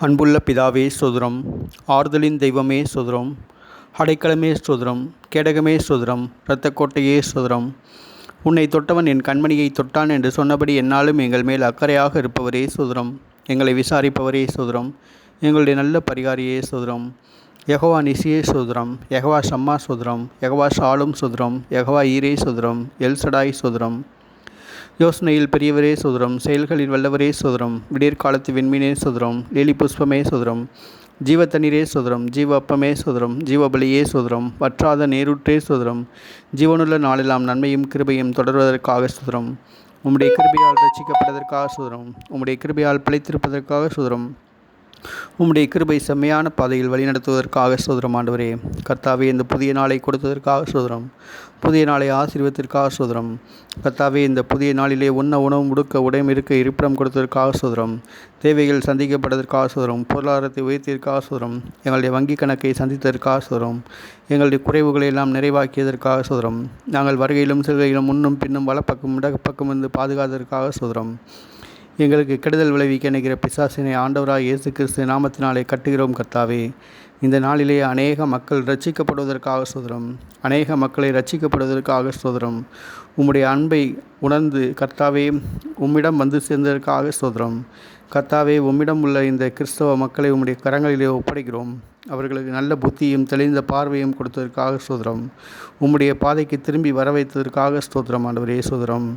அன்புள்ள பிதாவே சுதுரம் ஆறுதலின் தெய்வமே சுதுரம் அடைக்கலமே சுதுரம் கேடகமே சுதுரம் இரத்தக்கோட்டையே சுதுரம் உன்னை தொட்டவன் என் கண்மணியை தொட்டான் என்று சொன்னபடி என்னாலும் எங்கள் மேல் அக்கறையாக இருப்பவரே சுதுரம் எங்களை விசாரிப்பவரே சுதுரம் எங்களுடைய நல்ல பரிகாரியே ஸ்தோத்திரம். யகவா நிசியே சோதரம் யகவா ஷம்மா சோதரம் யகவா சாலும் சோதரம் யகவா ஈரே சோதரம் எல்சடாய் சோதரம் யோசனையில் பெரியவரே சோதரம் செயல்களில் வல்லவரே சோதரம் விடியற்காலத்து வெண்மீனே சோதரம் லீலி புஷ்பமே சோதரம் ஜீவ தண்ணீரே சோதரம் ஜீவ அப்பமே சோதரம் ஜீவபலியே சோதரம் வற்றாத நேருற்றே சோதரம் ஜீவனுள்ள நாளெல்லாம் நன்மையும் கிருபையும் தொடர்வதற்காக சோதரம் உம்முடைய கிருபையால் ரட்சிக்கப்பட்டதற்காக சோதரம் உம்முடைய கிருபையால் பிழைத்திருப்பதற்காக சோதரம் உம்முடைய கிருபை செம்மையான பாதையில் வழிநடத்துவதற்காக சோதரம் ஆண்டவரே. கர்த்தாவே இந்த புதிய நாளை கொடுத்ததற்காக சோதரம் புதிய நாளை ஆசீர்வத்திற்காக சோதரம் கர்த்தாவே இந்த புதிய நாளிலே உண்ண உணவு முடுக்க உடையும் இருக்க இருப்பிடம் கொடுத்ததற்காக சோதரம் தேவைகள் சந்திக்கப்பட்டதற்காக சோதரம் பொருளாதாரத்தை உயர்த்தியதற்காக சோதரம் எங்களுடைய வங்கி கணக்கை சந்தித்ததற்காக சோதரம் எங்களுடைய குறைவுகளை எல்லாம் நிறைவாக்கியதற்காக சோதரம் நாங்கள் வருகையிலும் செல்கையிலும் முன்னும் பின்னும் வலப்பக்கம் இடப்பக்கம் இருந்து பாதுகாத்ததற்காக சோதரம் எங்களுக்கு கெடுதல் விளைவிக்க நினைக்கிற பிசாசினை ஆண்டவராக இயேசு கிறிஸ்து நாமத்தினாலே கட்டுகிறோம் கர்த்தாவே. இந்த நாளிலே அநேக மக்கள் ரட்சிக்கப்படுவதற்காக சோதரம் அநேக மக்களை ரட்சிக்கப்படுவதற்காக சோதரம் உம்முடைய அன்பை உணர்ந்து கர்த்தாவே உம்மிடம் வந்து சேர்ந்ததற்காக சோதரம் கர்த்தாவே உம்மிடம் உள்ள இந்த கிறிஸ்தவ மக்களை உம்முடைய கரங்களிலே ஒப்படைக்கிறோம். அவர்களுக்கு நல்ல புத்தியும் தெளிந்த பார்வையும் கொடுத்ததற்காக சோதரம் உம்முடைய பாதைக்கு திரும்பி வர வைத்ததற்காக ஸ்தோத்திரம் ஆண்டவரே சோதரம்